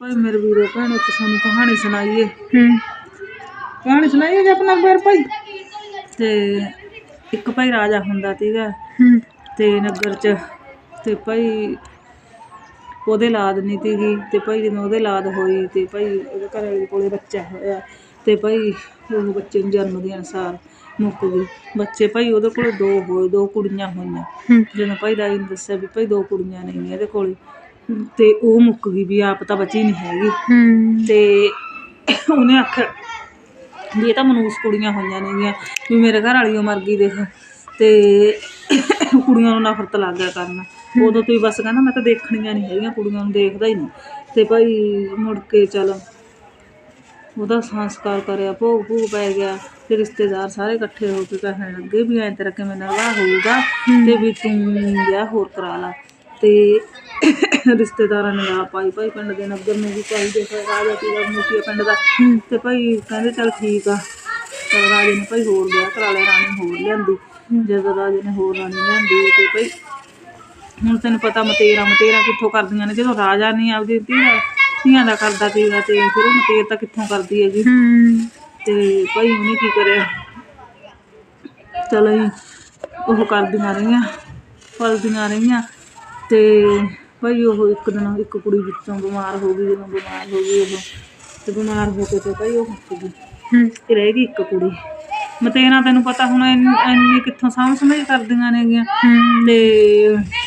ਭਾਈ ਮੇਰੇ ਵੀਰੋ ਭੈਣੋ ਇੱਕ ਸਾਨੂੰ ਕਹਾਣੀ ਸੁਣਾਈਏ। ਹੂੰ। ਕਹਾਣੀ ਸੁਣਾਈਏ ਜੀ ਆਪਣਾ ਵੀਰ ਭਾਈ? ਤੇ ਇੱਕ ਭਾਈ ਰਾਜਾ ਹੁੰਦਾ ਸੀਗਾ ਹੂੰ। ਤੇ ਨਗਰ ਚ ਤੇ ਭਾਈ ਉਹਦੇ ਲਾਦ ਨਹੀਂ ਤੀਗੀ ਤੇ ਭਾਈ ਜਦੋਂ ਉਹਦੇ ਲਾਦ ਹੋਈ ਤੇ ਭਾਈ ਉਹਦੇ ਘਰ ਵਾਲੇ ਕੋਲੇ ਬੱਚਾ ਹੋਇਆ ਤੇ ਭਾਈ ਉਹ ਬੱਚੇ ਨੂੰ ਜਨਮ ਦੇ ਅਨਸਾਰ ਮੁੱਕ ਗਈ। ਬੱਚੇ ਭਾਈ ਉਹਦੇ ਕੋਲ ਦੋ ਹੋਏ ਦੋ ਕੁੜੀਆਂ ਹੋਈਆਂ। ਜਦੋਂ ਭਾਈ ਦਾਈ ਨੇ ਦੱਸਿਆ ਵੀ ਭਾਈ ਦੋ ਕੁੜੀਆਂ ਨਹੀਂ ਇਹਦੇ ਕੋਲੇ ਤੇ ਉਹ ਮੁੱਕ ਗਈ ਵੀ ਆਪ ਤਾਂ ਬਚੀ ਨਹੀਂ ਹੈਗੀ। ਹੂੰ। ਤੇ ਉਹਨੇ ਆਖਿਆ ਵੀ ਇਹ ਤਾਂ ਮਨੂਸ ਕੁੜੀਆਂ ਹੋਈਆਂ ਨੇਗੀਆਂ ਵੀ ਮੇਰੇ ਘਰ ਵਾਲੀ ਓ ਮਰ ਗਈ ਦੇਖ ਤੇ ਕੁੜੀਆਂ ਨੂੰ ਨਫ਼ਰਤ ਲੱਗ ਗਿਆ ਕਰਨ। ਉਦੋਂ ਤੋਂ ਹੀ ਬਸ ਕਹਿੰਦਾ ਮੈਂ ਤਾਂ ਦੇਖਣੀਆਂ ਨਹੀਂ ਹੈਗੀਆਂ ਕੁੜੀਆਂ ਨੂੰ ਦੇਖਦਾ ਹੀ ਨਹੀਂ ਤੇ ਭਾਈ ਮੁੜ ਕੇ ਚੱਲ ਉਹਦਾ ਸੰਸਕਾਰ ਕਰਿਆ ਭੋਗ ਭੂਗ ਪੈ ਗਿਆ ਤੇ ਰਿਸ਼ਤੇਦਾਰ ਸਾਰੇ ਇਕੱਠੇ ਹੋ ਕੇ ਕਹਿਣ ਲੱਗੇ ਵੀ ਐਂ ਤੇਰਾ ਕਿਵੇਂ ਨਿਰਵਾਹ ਹੋਊਗਾ ਤੇ ਵੀ ਤੂੰ ਵਿਆਹ ਹੋਰ ਕਰਾ ਲਾ। ਤੇ ਰਿਸ਼ਤੇਦਾਰਾਂ ਨੇ ਲਾ ਪਾਈ ਭਾਈ ਪਿੰਡ ਦੇ ਨਗਰ ਨੂੰ ਵੀ ਭਾਈ ਦੇਖ ਰਾਜਾ ਪੀਰਾ ਮੁਖੀਆ ਪਿੰਡ ਦਾ। ਤੇ ਭਾਈ ਕਹਿੰਦੇ ਚੱਲ ਠੀਕ ਆ। ਤੇ ਰਾਜੇ ਨੇ ਭਾਈ ਹੋਰ ਵਿਆਹ ਕਰਾ ਲਿਆ ਰਾਣੀ ਹੋਰ ਲਿਆਂਦੀ। ਜਦੋਂ ਰਾਜੇ ਨੇ ਹੋਰ ਰਾਣੀ ਲਿਆਂਦੀ ਤੇ ਭਾਈ ਹੁਣ ਤੈਨੂੰ ਪਤਾ ਮਤੇਰਾ ਮਤੇਰਾ ਕਿੱਥੋਂ ਕਰਦੀਆਂ ਨੇ ਜਦੋਂ ਰਾਜਾ ਨਹੀਂ ਆਪਦੀ ਧੀਆਂ ਧੀਆਂ ਦਾ ਕਰਦਾ ਸੀਗਾ ਤੇ ਫਿਰ ਉਹ ਮਤੇਰ ਤਾਂ ਕਿੱਥੋਂ ਕਰਦੀ ਹੈਗੀ? ਹੂੰ। ਤੇ ਭਾਈ ਉਹਨੇ ਕੀ ਕਰਿਆ? ਚਲੋ ਜੀ ਉਹ ਕਰਦੀਆਂ ਰਹੀਆਂ ਪਲਦੀਆਂ ਰਹੀਆਂ। ਤੇ ਭਾਈ ਉਹ ਇੱਕ ਦਿਨ ਇੱਕ ਕੁੜੀ ਵਿੱਚੋਂ ਬਿਮਾਰ ਹੋ ਗਈ, ਜਦੋਂ ਬਿਮਾਰ ਹੋ ਗਈ ਉਹ ਤੇ ਬਿਮਾਰ ਹੋ ਕੇ ਤੇ ਭਾਈ ਉਹ ਮੁੱਕ ਗਈ। ਹੂੰ ਤੇ ਰਹਿ ਗਈ ਇੱਕ ਕੁੜੀ। ਮਤੇਰਾ ਤੈਨੂੰ ਪਤਾ ਹੁਣ ਇੰਨੀ ਕਿੱਥੋਂ ਸਾਂਭ ਸਮਝ ਕਰਦੀਆਂ ਨੇਗੀਆਂ। ਹੂੰ ਤੇ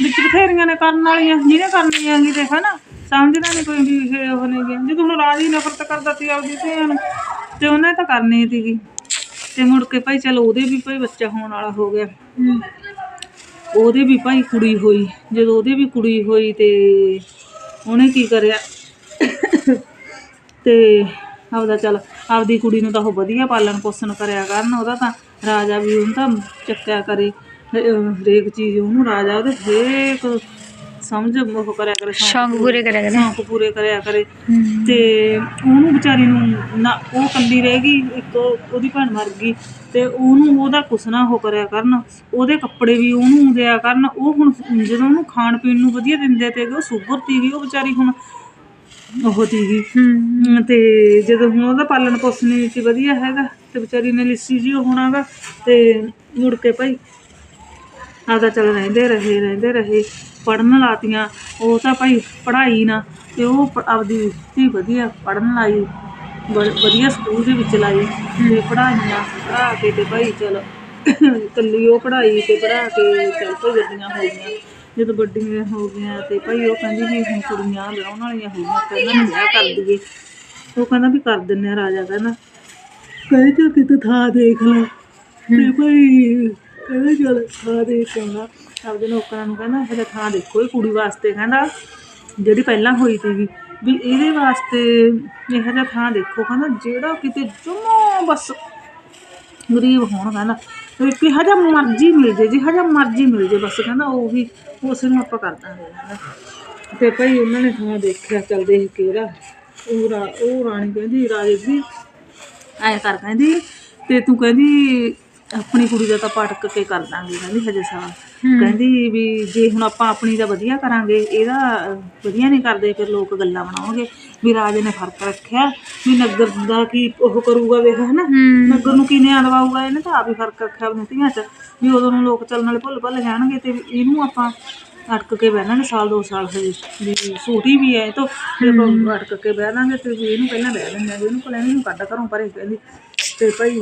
ਵਿੱਚ ਬਥੇਰੀਆਂ ਨੇ ਕਰਨ ਵਾਲੀਆਂ, ਜਿਹਨੇ ਕਰਨੀ ਹੈਗੀ ਦੇਖ ਨਾ ਸਮਝਦਾ ਨਹੀਂ ਕੋਈ ਵੀ ਇਹ ਉਹ ਨਹੀਂ ਗਿਆ ਜਦੋਂ ਹੁਣ ਰਾਜੀ ਨਫ਼ਰਤ ਕਰਦਾ ਸੀ ਆਪਦੀ ਧੀਆਂ ਨੂੰ ਤੇ ਉਹਨੇ ਤਾਂ ਕਰਨੀ ਸੀਗੀ। ਤੇ ਮੁੜ ਕੇ ਭਾਈ ਚਲ ਉਹਦੇ ਵੀ ਭਾਈ ਬੱਚਾ ਹੋਣ ਵਾਲਾ ਹੋ ਗਿਆ। ਉਹਦੇ ਵੀ ਭਾਈ ਕੁੜੀ ਹੋਈ। ਜਦੋਂ ਉਹਦੇ ਵੀ ਕੁੜੀ ਹੋਈ ਤੇ ਉਹਨੇ ਕੀ ਕਰਿਆ? ਤੇ ਆਪਦਾ ਚੱਲ, ਆਪਦੀ ਕੁੜੀ ਨੂੰ ਤਾਂ ਉਹ ਵਧੀਆ ਪਾਲਣ ਪੋਸ਼ਣ ਕਰਿਆ ਕਰਨ, ਉਹਦਾ ਤਾਂ ਰਾਜਾ ਵੀ ਉਹਨੂੰ ਤਾਂ ਚੱਕਿਆ ਕਰੇ। ਹਰੇਕ ਚੀਜ਼ ਉਹਨੂੰ ਰਾਜਾ ਉਹਦੇ ਹਰੇਕ ਸਮਝ ਉਹ ਕਰਿਆ ਕਰੇ ਸ਼ੌਂਕ ਪੂਰੇ ਕਰਿਆ ਕਰੇ। ਸ਼ੌਂਕ ਪੂਰੇ ਕਰਿਆ ਕਰੇ। ਤੇ ਉਹਨੂੰ ਵਿਚਾਰੀ ਨੂੰ ਨਾ ਉਹ ਕੱਲੀ ਰਹਿ ਗਈ ਇੱਕ ਉਹਦੀ ਭੈਣ ਮਰ ਗਈ ਤੇ ਉਹਨੂੰ ਉਹਦਾ ਕੁਛ ਨਾ ਉਹ ਕਰਿਆ ਕਰਨ ਉਹਦੇ ਕੱਪੜੇ ਵੀ ਉਹਨੂੰ ਦਿਆ ਕਰਨ ਉਹ ਹੁਣ ਜਦੋਂ ਉਹਨੂੰ ਖਾਣ ਪੀਣ ਨੂੰ ਵਧੀਆ ਦਿੰਦੇ ਤੇ ਉਹ ਸੁਗਰ ਤੀਗੀ ਉਹ ਵਿਚਾਰੀ ਹੁਣ ਉਹ ਤੀਗੀ ਹੂੰ। ਤੇ ਜਦੋਂ ਹੁਣ ਉਹਦਾ ਪਾਲਣ ਪੋਸ਼ਣ ਸੀ ਵਧੀਆ ਹੈਗਾ ਤੇ ਵਿਚਾਰੀ ਨੇ ਲਿੱਸੀ ਜੀ ਹੋਣਾਗਾ ਤੇ ਮੁੜ ਕੇ ਭਾਈ ਆਪਦਾ ਚੱਲ ਰਹਿੰਦੇ ਰਹੇ ਰਹਿੰਦੇ ਰਹੇ ਪੜਨ ਲਾਤੀਆਂ, ਉਹ ਤਾਂ ਭਾਈ ਪੜ੍ਹਾਈ ਨਾ, ਤੇ ਉਹ ਪ- ਆਪਦੀ ਧੀ ਵਧੀਆ ਪੜਨ ਲਾਈ, ਵ- ਵਧੀਆ ਸਕੂਲ ਦੇ ਵਿੱਚ ਲਾਈ, ਤੇ ਪੜ੍ਹਾਈਆਂ ਪੜ੍ਹਾ ਕੇ ਤੇ ਭਾਈ ਚਲ ਇਕੱਲੀ ਉਹ ਪੜ੍ਹਾਈ ਤੇ ਪੜ੍ਹਾ ਕੇ ਚੱਲ ਭਾਈ ਵੱਡੀਆਂ ਹੋ ਗਈਆਂ, ਜਦੋਂ ਵੱਡੀਆਂ ਹੋ ਗਈਆਂ ਤੇ ਭਾਈ ਉਹ ਕਹਿੰਦੀ ਵੀ ਹੁਣ ਕੁੜੀਆਂ ਵਿਆਹਣ ਵਾਲੀਆਂ ਹੋ ਗਈਆਂ ਤੇ ਇਹਨਾਂ ਨੂੰ ਵਿਆਹ ਕਰ ਦਈਏ। ਉਹ ਕਹਿੰਦਾ ਵੀ ਕਰ ਦਿੰਨੇ ਆ ਰਾਜਾ ਕਹਿੰਦਾ, ਕਹਿੰਦੇ ਚੱਲ ਕਿਤੇ ਥਾਂ ਦੇਖ ਲੈ, ਤੇ ਭਾਈ ਕਹਿੰਦਾ ਚੱਲ ਥਾਂ ਦੇਖ ਆਉਣਾ। ਆਪਦੇ ਨੌਕਰਾਂ ਨੂੰ ਕਹਿੰਦਾ, ਹਜੇ ਥਾਂ ਦੇਖੋ ਇਹ ਕੁੜੀ ਵਾਸਤੇ ਕਹਿੰਦਾ, ਜਿਹੜੀ ਪਹਿਲਾਂ ਹੋਈ ਸੀਗੀ। ਵੀ ਇਹਦੇ ਵਾਸਤੇ ਇਹੋ ਜਿਹਾ ਥਾਂ ਦੇਖੋ ਕਹਿੰਦਾ, ਜਿਹੜਾ ਕਿਤੇ ਜਮਾ ਬਸ ਗਰੀਬ ਹੋਣ ਕਹਿੰਦਾ। ਵੀ ਕਿਹੋ ਜਿਹਾ ਮਰਜ਼ੀ ਮਿਲ ਜੇ ਜਿਹੋ ਜਿਹਾ ਮਰਜ਼ੀ ਮਿਲ ਜੇ ਬਸ ਕਹਿੰਦਾ, ਉਹ ਵੀ ਉਸ ਨੂੰ ਆਪਾਂ ਕਰ ਦਾਂਗੇ ਕਹਿੰਦਾ। ਤੇ ਭਾਈ ਉਹਨਾਂ ਨੇ ਥਾਂ ਦੇਖਿਆ, ਚੱਲ ਸੀ ਕਿਹੜਾ। ਉਹ ਰਾ, ਉਹ ਰਾਣੀ ਕਹਿੰਦੀ, ਰਾਜੇ ਦੀ। ਐਂ ਕਰ ਕਹਿੰਦੀ, ਤੇ ਤੂੰ ਕਹਿੰਦੀ ਆਪਣੀ ਕੁੜੀ ਦਾ ਤਾਂ ਪਟਕ ਕੇ ਕਰ ਦਾਂਗੇ ਕਹਿੰਦੀ ਹਜੇ ਸਾਲ ਕਹਿੰਦੀ ਵੀ ਜੇ ਹੁਣ ਆਪਾਂ ਆਪਣੀ ਦਾ ਵਧੀਆ ਕਰਾਂਗੇ ਇਹਦਾ ਵਧੀਆ ਨਹੀਂ ਕਰਦੇ ਫਿਰ ਲੋਕ ਗੱਲਾਂ ਬਣਾਉਣਗੇ ਵੀ ਰਾਜੇ ਨੇ ਫ਼ਰਕ ਰੱਖਿਆ ਵੀ ਨਗਰ ਦਾ ਕੀ ਉਹ ਕਰੂਗਾ ਵੇਖ ਹਨਾ? ਨਗਰ ਨੂੰ ਕੀ ਨਿਆਂ ਦਵਾਊਗਾ ਇਹਨੇ ਤਾਂ ਆਪ ਹੀ ਫ਼ਰਕ ਰੱਖਿਆ ਧੀਆਂ 'ਚ ਵੀ ਉਦੋਂ ਨੂੰ ਲੋਕ ਚੱਲਣ ਵਾਲੇ ਭੁੱਲ ਭੱਲ ਜਾਣਗੇ ਤੇ ਇਹਨੂੰ ਆਪਾਂ ਅਟਕ ਕੇ ਬਹਿਣਾ ਨੇ ਸਾਲ ਦੋ ਸਾਲ ਹਜੇ ਵੀ ਛੋਟੀ ਵੀ ਹੈ ਤੋਂ ਵੀ ਆਪਾਂ ਅਟਕ ਕੇ ਬਹਿ ਲਾਂਗੇ ਤੇ ਇਹਨੂੰ ਪਹਿਲਾਂ ਬਹਿ ਲੈਂਦੇ ਇਹਨੂੰ ਪਹਿਲਾਂ ਇਹਨੂੰ ਕੱਢ ਘਰੋਂ ਪਰੇ ਕਹਿੰਦੀ ਤੇ ਭਾਈ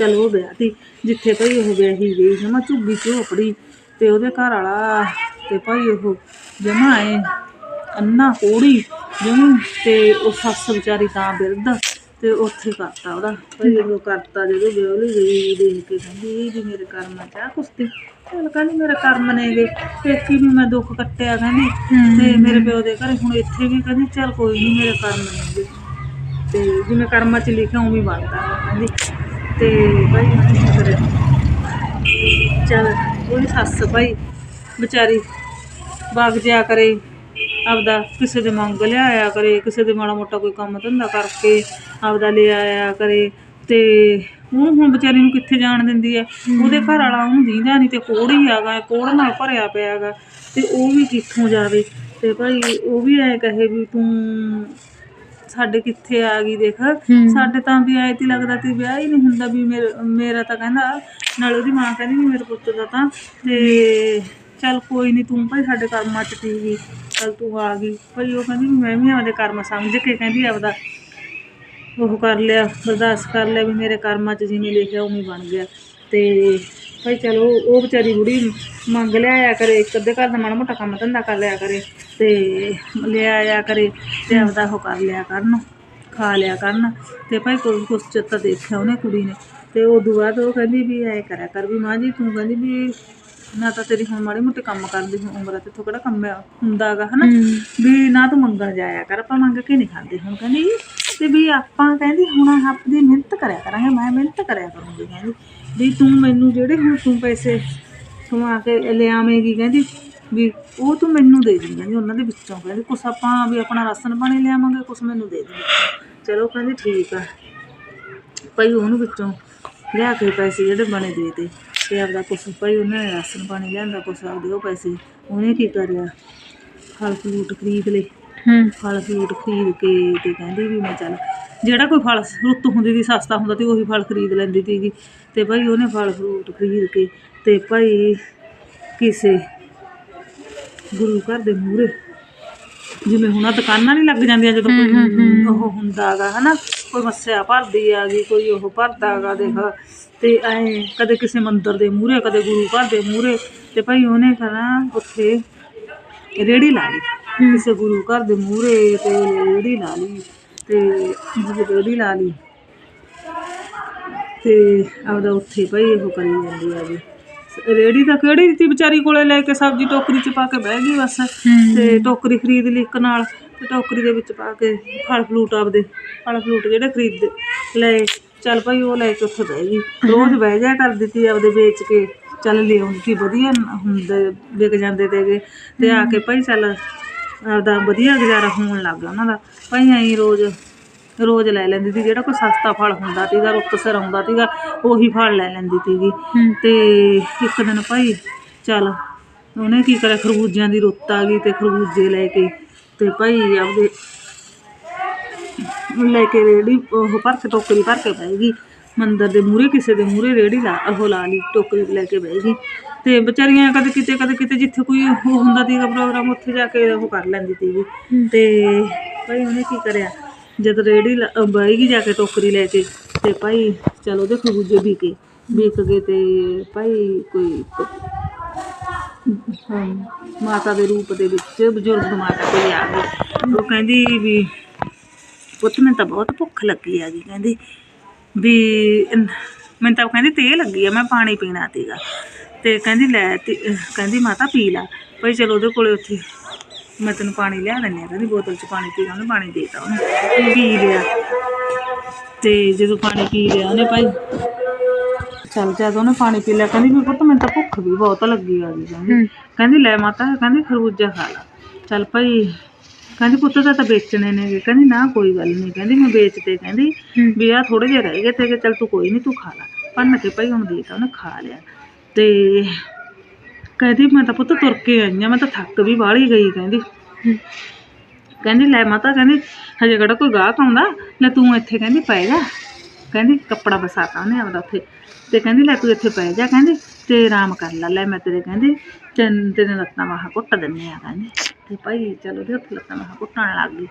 ਚਲ ਉਹ ਵਿਆਹ ਤੀ ਜਿੱਥੇ ਭਾਈ ਉਹ ਵਿਆਹੀ ਗਈ ਜਮਾ ਝੁੱਗੀ ਝੋਪੜੀ ਤੇ ਉਹਦੇ ਘਰ ਵਾਲਾ ਤੇ ਭਾਈ ਉਹ ਜਮਾ ਐ ਅੰਨਾ ਕੋੜੀ ਜਮੀ ਤੇ ਉਹ ਸੱਸ ਵਿਚਾਰੀ ਤਾਂ ਬਿਰਧ ਤੇ ਉੱਥੇ ਕਰਤਾ ਉਹਦਾ ਭਾਈ ਉਹ ਕਰਤਾ ਜਦੋਂ ਵਿਆਹਲੀ ਗਈ ਦੇਖ ਕੇ ਕਹਿੰਦੀ ਵੀ ਮੇਰੇ ਕਰਮਾਂ ਚ ਆ ਕੁਸਤੀ ਚਲ ਕਹਿੰਦੀ ਮੇਰੇ ਕਰਮ ਨੇਗੇ ਪੇਕੀ ਵੀ ਮੈਂ ਦੁੱਖ ਕੱਟਿਆ ਕਹਿੰਦੀ ਤੇ ਮੇਰੇ ਪਿਓ ਦੇ ਘਰੇ ਹੁਣ ਇੱਥੇ ਵੀ ਕਹਿੰਦੀ ਚਲ ਕੋਈ ਨਹੀਂ ਮੇਰੇ ਕਰਮ ਨੇਗੇ। ਤੇ ਜਿਵੇਂ ਕਰਮਾਂ 'ਚ ਲਿਖਿਆ ਉਵੇਂ ਬਣਦਾ ਕਹਿੰਦੀ। ਤੇ ਭਾਈ ਕਰਿਆ ਚੱਲ ਉਹਦੀ ਸੱਸ ਭਾਈ ਵਿਚਾਰੀ ਬਾਗ ਜਿਆ ਕਰੇ ਆਪਦਾ ਕਿਸੇ ਦੇ ਮੰਗ ਲਿਆਇਆ ਕਰੇ ਕਿਸੇ ਦੇ ਮਾੜਾ ਮੋਟਾ ਕੋਈ ਕੰਮ ਧੰਦਾ ਕਰਕੇ ਆਪਦਾ ਲੈ ਆਇਆ ਕਰੇ ਤੇ ਉਹਨੂੰ ਹੁਣ ਵਿਚਾਰੀ ਨੂੰ ਕਿੱਥੇ ਜਾਣ ਦਿੰਦੀ ਹੈ? ਉਹਦੇ ਘਰ ਵਾਲਾ ਉਹਨੂੰ ਦੀਂਦਾ ਨਹੀਂ ਤੇ ਕੋੜ ਹੀ ਹੈਗਾ ਕੋੜ ਨਾਲ ਭਰਿਆ ਪਿਆ ਹੈਗਾ ਤੇ ਉਹ ਵੀ ਕਿੱਥੋਂ ਜਾਵੇ? ਤੇ ਭਾਈ ਉਹ ਵੀ ਐ ਕਹੇ ਵੀ ਤੂੰ ਸਾਡੇ ਕਿੱਥੇ ਆ ਗਈ ਦੇਖ। ਸਾਡੇ ਤਾਂ ਵੀ ਐ ਤੀ ਲੱਗਦਾ ਤੀ ਵਿਆਹ ਹੀ ਨਹੀਂ ਹੁੰਦਾ ਵੀ ਮੇਰਾ ਮੇਰਾ ਤਾਂ ਕਹਿੰਦਾ ਨਾਲ ਉਹਦੀ ਮਾਂ ਕਹਿੰਦੀ ਵੀ ਮੇਰੇ ਪੁੱਤ ਦਾ ਤਾਂ। ਤੇ ਚੱਲ ਕੋਈ ਨਹੀਂ ਤੂੰ ਭਾਈ ਸਾਡੇ ਕਰਮਾਂ ਚ ਸੀਗੀ ਚੱਲ ਤੂੰ ਆ ਗਈ। ਭਾਈ ਉਹ ਕਹਿੰਦੀ ਵੀ ਮੈਂ ਵੀ ਆਪਦੇ ਕਰਮ ਸਮਝ ਕੇ ਕਹਿੰਦੀ ਆਪਦਾ ਉਹ ਕਰ ਲਿਆ ਬਰਦਾਸ਼ਤ ਕਰ ਲਿਆ ਵੀ ਮੇਰੇ ਕਰਮਾਂ 'ਚ ਜਿਵੇਂ ਲਿਖਿਆ ਉਵੇਂ ਬਣ ਗਿਆ। ਤੇ ਭਾਈ ਚਲੋ ਉਹ ਵਿਚਾਰੀ ਬੁੜੀ ਮੰਗ ਲਿਆਇਆ ਕਰੇ ਇੱਕ ਅੱਧੇ ਘਰ ਦਾ ਮਾੜਾ ਮੋਟਾ ਕੰਮ ਧੰਦਾ ਕਰ ਲਿਆ ਕਰੇ ਤੇ ਲਿਆਇਆ ਕਰੇ ਤੇ ਆਪਦਾ ਉਹ ਕਰ ਲਿਆ ਕਰਨ ਖਾ ਲਿਆ ਕਰਨ ਤੇ ਭਾਈ ਕੋਈ ਕੁਛ ਚਿਰ ਤਾਂ ਦੇਖਿਆ ਉਹਨੇ ਕੁੜੀ ਨੇ ਤੇ ਉਦੋਂ ਬਾਅਦ ਉਹ ਕਹਿੰਦੀ ਵੀ ਐ ਕਰਿਆ ਕਰ ਵੀ ਮਾਂ ਜੀ ਤੂੰ ਕਹਿੰਦੀ ਵੀ ਨਾ ਤਾਂ ਤੇਰੀ ਹੁਣ ਮਾੜੇ ਮੋਟੇ ਕੰਮ ਕਰਨ ਦੀ ਉਮਰ ਤੇ ਕਿਹੜਾ ਕੰਮ ਹੁੰਦਾਗਾ ਹਨਾ? ਵੀ ਨਾ ਤੂੰ ਮੰਗਣ ਜਾਇਆ ਕਰ ਆਪਾਂ ਮੰਗ ਕੇ ਨਹੀਂ ਖਾਂਦੇ। ਹੁਣ ਕਹਿੰਦੀ ਤੇ ਵੀ ਆਪਾਂ ਕਹਿੰਦੀ ਹੁਣ ਕਰਿਆ ਕਰਾਂਗੇ ਮੈਂ ਮਿਹਨਤ ਕਰਿਆ ਕਰੂੰਗੀ ਕਹਿੰਦੀ ਵੀ ਤੂੰ ਮੈਨੂੰ ਜਿਹੜੇ ਹੁਣ ਤੂੰ ਪੈਸੇ ਕਮਾ ਕੇ ਲਿਆਵੇਂਗੀ ਕਹਿੰਦੀ ਵੀ ਉਹ ਤੂੰ ਮੈਨੂੰ ਦੇ ਦੇ ਕਹਿੰਦੀ ਉਹਨਾਂ ਦੇ ਵਿੱਚੋਂ ਕਹਿੰਦੀ ਕੁਛ ਆਪਾਂ ਵੀ ਆਪਣਾ ਰਾਸ਼ਨ ਪਾਣੀ ਲਿਆਵਾਂਗੇ ਕੁਛ ਮੈਨੂੰ ਦੇ ਦੇ ਚਲੋ ਕਹਿੰਦੀ ਠੀਕ ਆ। ਭਾਈ ਉਹਨੂੰ ਵਿੱਚੋਂ ਲਿਆ ਕੇ ਪੈਸੇ ਜਿਹੜੇ ਬਣੇ ਦੇ ਤੇ ਤੇ ਆਪਦਾ ਕੁਛ ਭਾਈ ਉਹਨੇ ਰਾਸ਼ਨ ਪਾਣੀ ਲਿਆਂਦਾ ਕੁਛ ਆਪਦੇ ਉਹ ਪੈਸੇ ਉਹਨੇ ਕੀ ਕਰਿਆ? ਫਲ ਫਲੂਟ ਖਰੀਦ ਲਏ। ਹੂੰ। ਫਲ ਫਰੂਟ ਖਰੀਦ ਕੇ ਤੇ ਕਹਿੰਦੀ ਵੀ ਮੈਂ ਚੱਲ ਜਿਹੜਾ ਕੋਈ ਫਲ ਰੁੱਤ ਹੁੰਦੀ ਸੀ ਸਸਤਾ ਹੁੰਦਾ ਸੀ ਉਹੀ ਫਲ ਖਰੀਦ ਲੈਂਦੀ ਸੀਗੀ। ਤੇ ਭਾਈ ਉਹਨੇ ਫਲ ਫਰੂਟ ਖਰੀਦ ਕੇ ਤੇ ਭਾਈ ਕਿਸੇ ਗੁਰੂ ਘਰ ਦੇ ਮੂਹਰੇ ਜਿਵੇਂ ਹੁਣ ਆਹ ਦੁਕਾਨਾਂ ਨਹੀਂ ਲੱਗ ਜਾਂਦੀਆਂ ਜਦੋਂ ਕੋਈ ਉਹ ਹੁੰਦਾਗਾ ਹਨਾ? ਕੋਈ ਮੱਸਿਆ ਭਰਦੀ ਆ ਗਈ ਕੋਈ ਉਹ ਭਰਦਾਗਾ ਦੇਖ। ਤੇ ਐ ਕਦੇ ਕਿਸੇ ਮੰਦਿਰ ਦੇ ਮੂਹਰੇ ਕਦੇ ਗੁਰੂ ਘਰ ਦੇ ਮੂਹਰੇ। ਤੇ ਭਾਈ ਉਹਨੇ ਕਹਣਾ ਉੱਥੇ ਰੇੜੀ ਲਾ ਲਈ। ਕਿਸੇ ਗੁਰੂ ਘਰ ਦੇ ਮੂਹਰੇ ਤੇ ਰੇੜੀ ਲਾ ਲਈ। ਤੇ ਜਦੋਂ ਰੇੜੀ ਲਾ ਲਈ। ਤੇ ਆਪਦਾ ਉੱਥੇ ਭਾਈ ਉਹ ਕਰੀ ਜਾਂਦੀ ਆ ਜੀ। ਰੇੜੀ ਤਾਂ ਕਿਹੜੀ ਦਿੱਤੀ ਵਿਚਾਰੀ ਕੋਲੇ ਲੈ ਕੇ ਸਬਜ਼ੀ ਟੋਕਰੀ 'ਚ ਪਾ ਕੇ ਬਹਿ ਗਈ ਬਸ। ਤੇ ਟੋਕਰੀ ਖਰੀਦ ਲਈ ਇੱਕ ਨਾਲ ਤੇ ਟੋਕਰੀ ਦੇ ਵਿੱਚ ਪਾ ਕੇ ਫਲ ਫਲੂਟ ਆਪਦੇ ਫਲ ਫਲੂਟ ਜਿਹੜੇ ਖਰੀਦ ਲਏ ਚੱਲ ਭਾਈ ਉਹ ਲੈ ਕੇ ਉੱਥੇ ਬਹਿ ਗਈ। ਰੋਜ਼ ਬਹਿ ਜਾ ਕਰ ਦਿੱਤੀ ਆਪਦੇ ਵੇਚ ਕੇ। ਚੱਲ ਲਿਆਉਂਦੀ ਵਧੀਆ ਹੁੰਦੇ ਵਿਕ ਜਾਂਦੇ ਤੇਗੇ ਤੇ ਆ ਕੇ ਭਾਈ ਚੱਲ ਆਪਦਾ ਵਧੀਆ ਗੁਜ਼ਾਰਾ ਹੋਣ ਲੱਗ ਗਿਆ ਉਹਨਾਂ ਦਾ। ਭਾਈ ਐਂ ਰੋਜ਼ ਰੋਜ਼ ਲੈ ਲੈਂਦੀ ਸੀ ਜਿਹੜਾ ਕੋਈ ਸਸਤਾ ਫਲ ਹੁੰਦਾ ਸੀਗਾ ਰੁੱਤ ਸਿਰ ਆਉਂਦਾ ਸੀਗਾ ਉਹੀ ਫਲ ਲੈ ਲੈਂਦੀ ਸੀਗੀ। ਤੇ ਇੱਕ ਦਿਨ ਭਾਈ ਚੱਲ ਉਹਨੇ ਕੀ ਕਰਿਆ ਖਰਬੂਜਿਆਂ ਦੀ ਰੁੱਤ ਆ ਗਈ ਤੇ ਖਰਬੂਜੇ ਲੈ ਕੇ ਤੇ ਭਾਈ ਆਪਦੇ ਲੈ ਕੇ ਰੇੜੀ ਉਹ ਭਰ ਕੇ ਟੋਕਰੀ ਭਰ ਕੇ ਬਹਿ ਗਈ। ਮੰਦਰ ਦੇ ਮੂਹਰੇ ਕਿਸੇ ਦੇ ਮੂਹਰੇ ਰੇੜੀ ਲਾ ਉਹ ਲਾ ਲਈ ਟੋਕਰੀ ਲੈ ਕੇ ਬਹਿ ਗਈ। ਤੇ ਵਿਚਾਰੀਆਂ ਕਦੇ ਕਿਤੇ ਕਦੇ ਕਿਤੇ ਜਿੱਥੇ ਕੋਈ ਉਹ ਹੁੰਦਾ ਸੀਗਾ ਪ੍ਰੋਗਰਾਮ ਉੱਥੇ ਜਾ ਕੇ ਉਹ ਕਰ ਲੈਂਦੀ ਸੀਗੀ। ਤੇ ਭਾਈ ਉਹਨੇ ਕੀ ਕਰਿਆ? ਜਦ ਰੇੜੀ ਗਈ ਜਾ ਕੇ ਟੋਕਰੀ ਲੈ ਕੇ ਤੇ ਭਾਈ ਚਲ ਉਹਦੇ ਖਰਬੂਜੇ ਵਿਕੇ ਵਿਕ ਗਏ ਤੇ ਭਾਈ ਕੋਈ ਮਾਤਾ ਦੇ ਰੂਪ ਦੇ ਵਿੱਚ ਬਜ਼ੁਰਗ ਮਾਤਾ ਕੋਈ ਆ ਗਈ। ਉਹ ਕਹਿੰਦੀ ਵੀ ਪੁੱਤ ਮੈਨੂੰ ਤਾਂ ਬਹੁਤ ਭੁੱਖ ਲੱਗੀ ਹੈਗੀ। ਕਹਿੰਦੀ ਵੀ ਮੈਨੂੰ ਤਾਂ ਕਹਿੰਦੀ ਤੇ ਲੱਗੀ ਆ ਮੈਂ ਪਾਣੀ ਪੀਣਾ ਤੀਗਾ ਤੇ ਕਹਿੰਦੀ ਲੈ ਤੇ ਕਹਿੰਦੀ ਮਾਤਾ ਪੀ ਲਾ। ਭਾਈ ਚਲੋ ਉਹਦੇ ਕੋਲੇ ਉੱਥੇ ਮੈਂ ਤੈਨੂੰ ਪਾਣੀ ਲਿਆ ਦਿੰਦੀ ਆ ਕਹਿੰਦੀ ਬੋਤਲ 'ਚ ਪਾਣੀ ਪੀ ਉਹਨੇ ਪਾਣੀ ਦੇਤਾ ਉਹਨੇ। ਪੀ ਲਿਆ। ਤੇ ਜਦੋਂ ਪਾਣੀ ਪੀ ਲਿਆ ਉਹਨੇ ਭਾਈ ਚੱਲ ਜਦ ਉਹਨੇ ਪਾਣੀ ਪੀ ਲਿਆ ਕਹਿੰਦੀ ਵੀ ਪੁੱਤ ਮੈਨੂੰ ਤਾਂ ਭੁੱਖ ਵੀ ਬਹੁਤ ਲੱਗੀ ਆ ਗਈ ਕਹਿੰਦੀ। ਕਹਿੰਦੀ ਲੈ ਮਾਤਾ ਕਹਿੰਦੀ ਖਰਬੂਜਾ ਖਾ ਲਾ। ਚੱਲ ਭਾਈ ਕਹਿੰਦੀ ਪੁੱਤ ਦਾ ਤਾਂ ਵੇਚਣੇ ਨੇਗੇ ਕਹਿੰਦੀ ਨਾ ਕੋਈ ਗੱਲ ਨਹੀਂ ਕਹਿੰਦੀ ਮੈਂ ਵੇਚਦੇ ਕਹਿੰਦੀ ਵੀ ਆ ਥੋੜੇ ਜਿਹੇ ਰਹਿ ਗਏ ਤੇ ਚੱਲ ਤੂੰ ਕੋਈ ਨਹੀਂ ਤੂੰ ਖਾ ਲਾ। ਭੰਨ ਕੇ ਭਾਈ ਹੁਣ ਦੇਤਾ ਉਹਨੇ ਖਾ ਲਿਆ। ਤੇ ਕਹਿੰਦੀ ਮੈਂ ਤਾਂ ਪੁੱਤ ਤੁਰ ਕੇ ਆਈ ਹਾਂ ਮੈਂ ਤਾਂ ਥੱਕ ਵੀ ਬਾਹਲੀ ਗਈ ਕਹਿੰਦੀ। ਕਹਿੰਦੀ, ਲੈ ਮਾਤਾ ਕਹਿੰਦੀ, ਹਜੇ ਕਿਹੜਾ ਕੋਈ ਗਾਹਕ ਆਉਂਦਾ? ਲੈ ਤੂੰ ਇੱਥੇ ਕਹਿੰਦੀ ਪੈ ਜਾ। ਕਹਿੰਦੀ, ਕੱਪੜਾ ਵਸਾਤਾ ਉਹਨੇ ਆਪਦਾ ਉੱਥੇ। ਤੇ ਕਹਿੰਦੀ, ਲੈ ਤੂੰ ਇੱਥੇ ਪੈ ਜਾ ਕਹਿੰਦੀ, ਤੇ ਆਰਾਮ ਕਰ ਲੈ ਲੈ ਮੈਂ ਤੇਰੇ ਕਹਿੰਦੀ, ਤੈਨੂੰ ਤੇਰੇ ਲੱਤਾਂ ਬਾਹਾਂ ਘੁੱਟ ਦਿੰਨੀ ਆ ਕਹਿੰਦੀ। ਤੇ ਭਾਈ ਚਲ ਉਹਦੇ ਹੱਥ ਲੱਤਾਂ ਬਾਹਾਂ ਘੁੱਟਣ ਲੱਗ ਗਈ।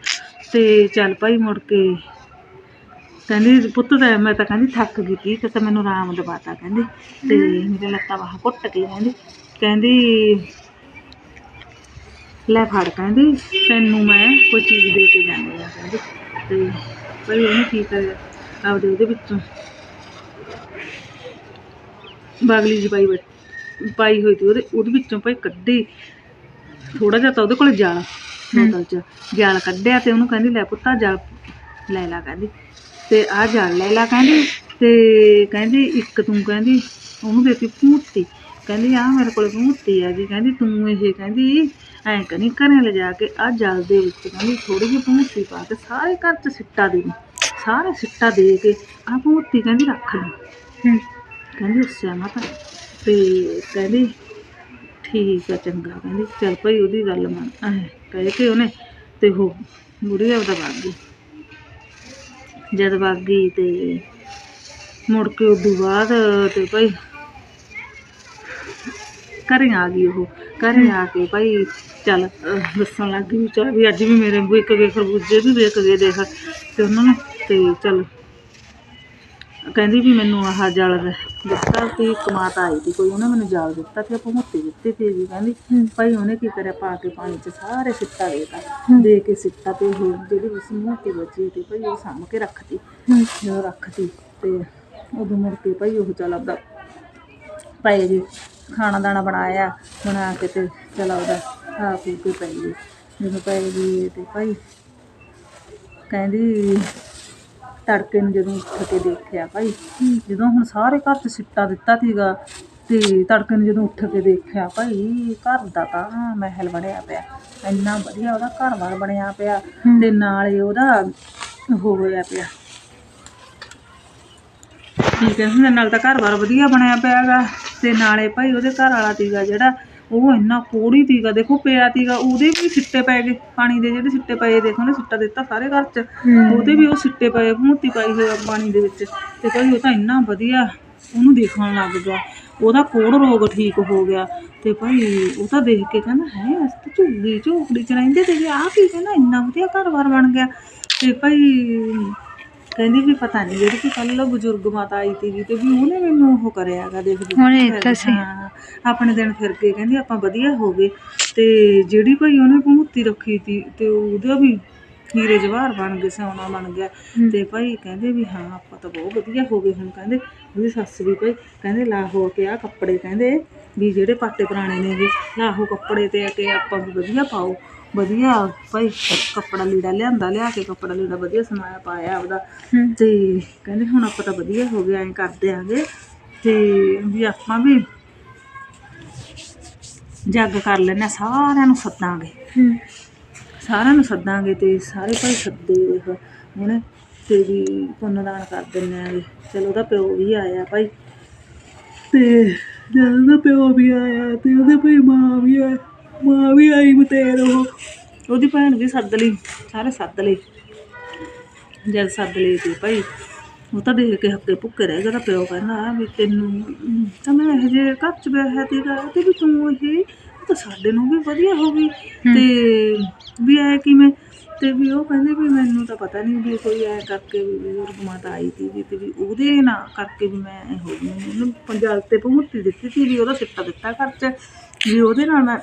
ਤੇ ਚੱਲ ਭਾਈ ਮੁੜ ਕੇ ਕਹਿੰਦੀ, ਪੁੱਤ ਤਾਂ, ਮੈਂ ਤਾਂ ਕਹਿੰਦੀ ਥੱਕ ਗਈ ਸੀ ਤੇ, ਤਾਂ ਮੈਨੂੰ ਆਰਾਮ ਦਵਾਤਾ, ਕਹਿੰਦੀ। ਤੇ ਮੇਰੇ ਲੱਤਾਂ ਬਾਹਾਂ ਘੁੱਟ ਕੇ ਕਹਿੰਦੀ। ਕਹਿੰਦੀ, ਲੈ ਫੜ, ਕਹਿੰਦੀ। ਤੈਨੂੰ ਮੈਂ ਕੋਈ ਚੀਜ਼ ਦੇ ਕੇ ਜਾਂਦੀ ਆ, ਕਹਿੰਦੀ। ਤੇ ਭਾਈ ਉਹਨੇ ਕੀ ਕਰਿਆ? ਆਪਦੇ ਉਹਦੇ ਵਿੱਚੋਂ ਬਾਗਲੀ ਜੀ ਪਾਈ ਪਾਈ ਹੋਈ ਸੀ ਉਹਦੇ ਉਹਦੇ ਵਿੱਚੋਂ ਭਾਈ ਕੱਢੀ। ਥੋੜਾ ਜਿਹਾ ਤਾਂ ਉਹਦੇ ਕੋਲ ਜਾਲ, ਬੋਤਲ 'ਚ। ਜਾਲ ਕੱਢਿਆ ਤੇ ਉਹਨੂੰ ਕਹਿੰਦੀ, ਲੈ ਪੁੱਤਾ ਜਾਲ ਲੈ ਲਾ, ਕਹਿੰਦੀ। ਤੇ ਆਹ ਜਾਲ ਲੈ ਲਾ ਕਹਿੰਦੀ ਤੇ ਕਹਿੰਦੀ ਇੱਕ ਤੂੰ ਕਹਿੰਦੀ ਉਹਨੂੰ ਦੇਤੀ ਭੂਤੀ। ਕਹਿੰਦੀ ਆ ਮੇਰੇ ਕੋਲ ਭੂਤੀ ਆ ਗਈ ਕਹਿੰਦੀ ਤੂੰ ਇਹ ਕਹਿੰਦੀ ਐਂ ਕਰੀ ਘਰੇ ਲਿਜਾ ਕੇ ਆ ਜਲ ਦੇ ਵਿੱਚ ਕਹਿੰਦੀ ਥੋੜੀ ਜਿਹੀ ਭੂਤੀ ਪਾ ਕੇ ਸਾਰੇ ਘਰ 'ਚ ਸਿੱਟਾ ਦੇ ਸਾਰੇ ਸਿੱਟਾ ਦੇ ਕੇ ਆ ਭੂਤੀ ਕਹਿੰਦੀ ਰੱਖ ਲਈ ਕਹਿੰਦੀ ਅੱਛਾ ਮਾਤਾ ਤੇ। ਕਹਿੰਦੀ ਠੀਕ ਆ ਚੰਗਾ। ਕਹਿੰਦੀ ਚੱਲ ਭਾਈ ਉਹਦੀ ਗੱਲ ਮੰਨ। ਐ ਕਹਿ ਕੇ ਉਹਨੇ ਤੇ ਉਹ ਬੁੜੀ ਆਪਦਾ ਵਗ ਗਈ। ਜਦ ਵਗ ਗਈ ਤੇ ਮੁੜ ਕੇ ਉਦੋਂ ਬਾਅਦ ਤੇ ਭਾਈ ਘਰੇ ਆ ਗਈ ਉਹ, ਘਰੇ ਆ ਕੇ ਭਾਈ ਚੱਲ ਦੱਸਣ ਲੱਗ ਗਈ ਵੀ ਚੱਲ ਵੀ ਅੱਜ ਵੀ ਮੇਰੇ ਵਾਂਗੂ ਇੱਕ ਵੇ ਖਰਬੂਜੇ ਵੀ ਵੇਖ ਗਏ ਦੇਖ ਤੇ ਉਹਨਾਂ ਨੇ ਤੇ ਚੱਲ ਕਹਿੰਦੀ ਵੀ ਮੈਨੂੰ ਆਹ ਜਲ ਦਿੱਤਾ ਸੀ ਕਮਾਤਾ ਆਈ ਸੀ ਕੋਈ ਉਹਨੇ ਮੈਨੂੰ ਜਲ ਦਿੱਤਾ ਤੇ ਆਪਾਂ ਮੁੱਤੀ ਦਿੱਤੀ ਸੀ ਵੀ ਕਹਿੰਦੀ ਭਾਈ ਉਹਨੇ ਕੀ ਕਰਿਆ ਪਾ ਕੇ ਪਾਣੀ 'ਚ ਸਾਰੇ ਸਿੱਟਾ ਦੇਤਾ। ਦੇ ਕੇ ਸਿੱਟਾ ਤੇ ਉਹ ਜਿਹੜੀ ਉਸ ਮੋਟੀ ਬਚੀ ਤੇ ਭਾਈ ਉਹ ਸਾਂਭ ਕੇ ਰੱਖਤੀ। ਜਦੋਂ ਰੱਖਤੀ ਤੇ ਉਦੋਂ ਮੁੜ ਕੇ ਭਾਈ ਉਹ ਚੱਲ ਆਪਦਾ ਪਏ ਜੀ ਖਾਣਾ ਦਾਣਾ ਬਣਾਇਆ ਬਣਾ ਕੇ ਤੇ ਚਲ ਉਹਦਾ ਖਾ ਪੀ ਕੇ ਪੈ ਗਈ ਜਦੋਂ ਪੈ ਗਈ ਤੇ ਭਾਈ ਕਹਿੰਦੀ ਤੜਕੇ ਨੂੰ ਜਦੋਂ ਉੱਠ ਕੇ ਦੇਖਿਆ ਭਾਈ ਜਦੋਂ ਹੁਣ ਸਾਰੇ ਘਰ 'ਚ ਸਿੱਟਾ ਦਿੱਤਾ ਸੀਗਾ ਤੇ ਤੜਕੇ ਨੂੰ ਜਦੋਂ ਉੱਠ ਕੇ ਦੇਖਿਆ ਭਾਈ ਘਰ ਦਾ ਤਾਂ ਮਹਿਲ ਬਣਿਆ ਪਿਆ ਇੰਨਾ ਵਧੀਆ ਉਹਦਾ ਘਰ-ਬਾਰ ਬਣਿਆ ਪਿਆ ਤੇ ਨਾਲੇ ਉਹਦਾ ਉਹ ਹੋਇਆ ਪਿਆ। ਠੀਕ ਹੈ ਹੁਣ ਨਾਲ ਤਾਂ ਘਰ-ਬਾਰ ਵਧੀਆ ਬਣਿਆ ਪਿਆਗਾ ਤੇ ਨਾਲੇ ਭਾਈ ਉਹਦੇ ਘਰ ਵਾਲਾ ਤੀਗਾ ਜਿਹੜਾ ਉਹ ਇੰਨਾ ਕੋੜੀ ਤੀਗਾ ਦੇਖੋ ਪਿਆ ਤੀਗਾ ਉਹਦੇ ਵੀ ਸਿੱਟੇ ਪੈ ਗਏ ਪਾਣੀ ਦੇ ਜਿਹੜੇ ਸਿੱਟੇ ਪਏ ਦੇਖੋ ਨੇ ਸਿੱਟਾ ਦਿੱਤਾ ਸਾਰੇ ਘਰ 'ਚ। ਉਹਦੇ ਵੀ ਉਹ ਸਿੱਟੇ ਪਏ ਮੂਤੀ ਪਾਈ ਹੋਈ ਆ ਪਾਣੀ ਦੇ ਵਿੱਚ। ਤੇ ਭਾਈ ਉਹ ਤਾਂ ਇੰਨਾ ਵਧੀਆ ਉਹਨੂੰ ਦੇਖਣ ਲੱਗ ਗਿਆ। ਉਹਦਾ ਕੋੜ ਰੋਗ ਠੀਕ ਹੋ ਗਿਆ। ਤੇ ਭਾਈ ਉਹ ਤਾਂ ਦੇਖ ਕੇ ਕਹਿੰਦਾ ਹੈ ਅਸੀਂ ਤਾਂ ਝੁੱਗੀ ਝੋਪੜੀ ਚ ਰਹਿੰਦੇ ਤੇ ਆਹ ਕੀ ਕਹਿੰਦਾ ਇੰਨਾ ਵਧੀਆ ਘਰ-ਬਾਰ ਬਣ ਗਿਆ। ਤੇ ਭਾਈ ਕਹਿੰਦੀ ਵੀ ਪਤਾ ਨਹੀਂ ਜਿਹੜੀ ਕਿ ਕੱਲ ਬਜ਼ੁਰਗ ਮਾਤਾ ਆਈ ਸੀਗੀ ਤੇ ਵੀ ਉਹਨੇ ਮੈਨੂੰ ਉਹ ਕਰਿਆਗਾ ਦੇਖ ਦੇਖ ਕੇ ਦਿੱਤਾ ਸੀ। ਹਾਂ, ਆਪਣੇ ਦਿਨ ਫਿਰ ਕੇ ਕਹਿੰਦੀ ਆਪਾਂ ਵਧੀਆ ਹੋ ਗਏ। ਤੇ ਜਿਹੜੀ ਭਾਈ ਉਹਨੇ ਭਮੂਤੀ ਰੱਖੀ ਸੀ ਤੇ ਉਹਦਾ ਵੀ ਹੀਰੇ ਜਵਾਹਰ ਬਣ ਗਏ ਸੋਨਾ ਬਣ ਗਿਆ। ਤੇ ਭਾਈ ਕਹਿੰਦੇ ਵੀ ਹਾਂ ਆਪਾਂ ਤਾਂ ਬਹੁਤ ਵਧੀਆ ਹੋ ਗਏ ਹੁਣ। ਕਹਿੰਦੇ ਉਹਦੀ ਸੱਸ ਵੀ ਭਾਈ ਕਹਿੰਦੇ ਲਾ ਹੋ ਕੇ ਆ ਕੱਪੜੇ ਕਹਿੰਦੇ ਵੀ ਜਿਹੜੇ ਪਾਟੇ ਪੁਰਾਣੇ ਨੇਗੇ ਲਾ ਹੋ ਕੱਪੜੇ ਤੇ ਆ ਕੇ ਆਪਾਂ ਵੀ ਵਧੀਆ ਪਾਓ। ਵਧੀਆ ਭਾਈ ਕੱਪੜਾ ਲੀੜਾ ਲਿਆਂਦਾ ਲਿਆ ਕੇ ਕੱਪੜਾ ਲੀੜਾ ਵਧੀਆ ਸਮਾਇਆ ਪਾਇਆ ਆਪਦਾ। ਤੇ ਕਹਿੰਦੇ ਹੁਣ ਆਪਾਂ ਤਾਂ ਵਧੀਆ ਹੋ ਗਿਆ ਐਂ ਕਰਦੇ ਆਂਗੇ ਤੇ ਵੀ ਆਪਾਂ ਵੀ ਜੱਗ ਕਰ ਲੈਣਾ ਸਾਰਿਆਂ ਨੂੰ ਸੱਦਾਂਗੇ। ਸਾਰਿਆਂ ਨੂੰ ਸੱਦਾਂਗੇ ਤੇ ਸਾਰੇ ਭਾਈ ਸੱਦੇ ਦੇਖ। ਹੁਣ ਤੇ ਵੀ ਪੁੰਨਦਾਨ ਕਰ ਦਿੰਦੇ ਆਂਗੇ ਚਲੋ ਉਹਦਾ ਪਿਓ ਵੀ ਆਇਆ ਭਾਈ। ਤੇ ਜਦ ਉਹਦਾ ਪਿਓ ਵੀ ਆਇਆ ਤੇ ਉਹਦੇ ਭਾਈ ਮਾਂ ਵੀ ਆਈ ਮਾਂ ਵੀ ਆਈ ਬਤੇਰ ਉਹ। ਉਹਦੀ ਭੈਣ ਵੀ ਸੱਦ ਲਈ ਸਾਰੇ ਸੱਦ ਲਏ। ਜਦ ਸੱਦ ਲਏ ਤੇ ਭਾਈ ਉਹ ਤਾਂ ਦੇਖ ਕੇ ਹੱਕੇ ਭੁੱਕੇ ਰਹਿ ਗਿਆ ਤਾਂ ਪਿਓ ਕਹਿੰਦਾ ਵੀ ਤੈਨੂੰ ਤਾਂ ਮੈਂ ਇਹ ਜੇ ਘਰ ਚ ਬੈਠਾ ਤੀਗਾ ਤੇ ਵੀ ਤੂੰ ਇਹ ਤਾਂ ਸਾਡੇ ਨੂੰ ਵੀ ਵਧੀਆ ਹੋ ਗਈ। ਤੇ ਵੀ ਐ ਕਿਵੇਂ? ਤੇ ਵੀ ਉਹ ਕਹਿੰਦੇ ਵੀ ਮੈਨੂੰ ਤਾਂ ਪਤਾ ਨਹੀਂ ਵੀ ਕੋਈ ਐ ਕਰਕੇ ਵੀ ਬਜ਼ੁਰਗ ਮਾਤਾ ਆਈ ਸੀ ਵੀ ਤੇ ਵੀ ਉਹਦੇ ਨਾਲ ਕਰਕੇ ਵੀ ਮੈਂ ਹੋ ਗਈ ਮੈਨੂੰ ਪੰਜਾਬ ਤੇ ਭਮੁੱਤੀ ਦਿੱਤੀ ਸੀ ਵੀ ਉਹਦਾ ਸਿੱਟਾ ਦਿੱਤਾ ਘਰ ਚ ਵੀ ਉਹਦੇ ਨਾਲ ਮੈਂ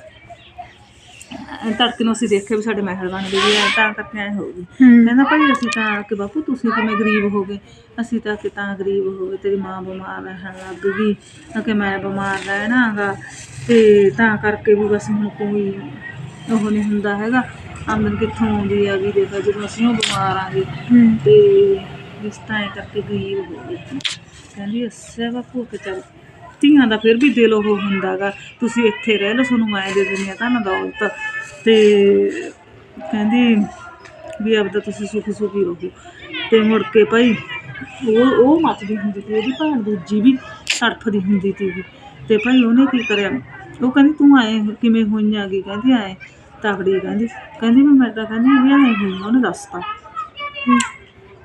ਤੜਕੇ ਨੂੰ ਅਸੀਂ ਦੇਖਿਆ ਵੀ ਸਾਡੇ ਮਹਿਲ ਬਣ ਗਏ ਵੀ ਐਂ ਤਾਂ ਕਰਕੇ ਐ ਹੋ ਗਈ ਕਹਿੰਦਾ ਭਾਈ ਅਸੀਂ ਤਾਂ ਕਿ ਬਾਪੂ ਤੁਸੀਂ ਕਿਵੇਂ ਗਰੀਬ ਹੋ ਗਏ? ਅਸੀਂ ਤਾਂ ਕਿ ਤਾਂ ਗਰੀਬ ਹੋ ਗਏ ਤੇਰੀ ਮਾਂ ਬਿਮਾਰ ਰਹਿਣ ਲੱਗ ਗਈ। ਕਿ ਮੈਂ ਬਿਮਾਰ ਰਹਿਣਾਗਾ ਤੇ ਤਾਂ ਕਰਕੇ ਵੀ ਬਸ ਹੁਣ ਕੋਈ ਉਹ ਨਹੀਂ ਹੁੰਦਾ ਹੈਗਾ। ਆਮਦਨ ਕਿੱਥੋਂ ਆਉਂਦੀ ਆ ਵੀ ਦੇਖੋ ਜਦੋਂ ਅਸੀਂ ਉਹ ਬਿਮਾਰ ਆਂਗੇ ਤੇ ਇਸ ਤਾਂ ਐਂ ਕਰਕੇ ਗਰੀਬ ਹੋ ਗਏ। ਕਹਿੰਦੀ ਅੱਛਾ ਬਾਪੂ ਕਿ ਚੱਲ ਧੀਆਂ ਦਾ ਫਿਰ ਵੀ ਦਿਲ ਉਹ ਹੁੰਦਾਗਾ। ਤੁਸੀਂ ਇੱਥੇ ਰਹਿ ਲਓ, ਤੁਹਾਨੂੰ ਮੈਂ ਦੇ ਦਿੰਦੀ ਆ ਤੁਹਾਨੂੰ ਦੌਲਤ। ਤੇ ਕਹਿੰਦੀ ਵੀ ਆਪਦਾ ਤੁਸੀਂ ਸੁਖੀ ਸੁਖੀ ਰਹੋ। ਤੇ ਮੁੜ ਕੇ ਭਾਈ, ਉਹ ਉਹ ਮੱਚਦੀ ਹੁੰਦੀ ਸੀ, ਉਹਦੀ ਭੈਣ ਦੂਜੀ ਵੀ ਸੜਫਦੀ ਹੁੰਦੀ ਸੀ। ਤੇ ਭਾਈ ਉਹਨੇ ਕੀ ਕਰਿਆ? ਉਹ ਕਹਿੰਦੀ, ਤੂੰ ਆਏ ਕਿਵੇਂ ਹੋਈਆਂ ਗੀ ਕਹਿੰਦੀ, ਆਏ ਤਕੜੀ ਕਹਿੰਦੀ ਕਹਿੰਦੀ ਵੀ ਮੈਂ ਤਾਂ ਕਹਿੰਦੀ ਵੀ ਆਏ ਹੋਈ ਉਹਨੇ ਦੱਸਤਾ।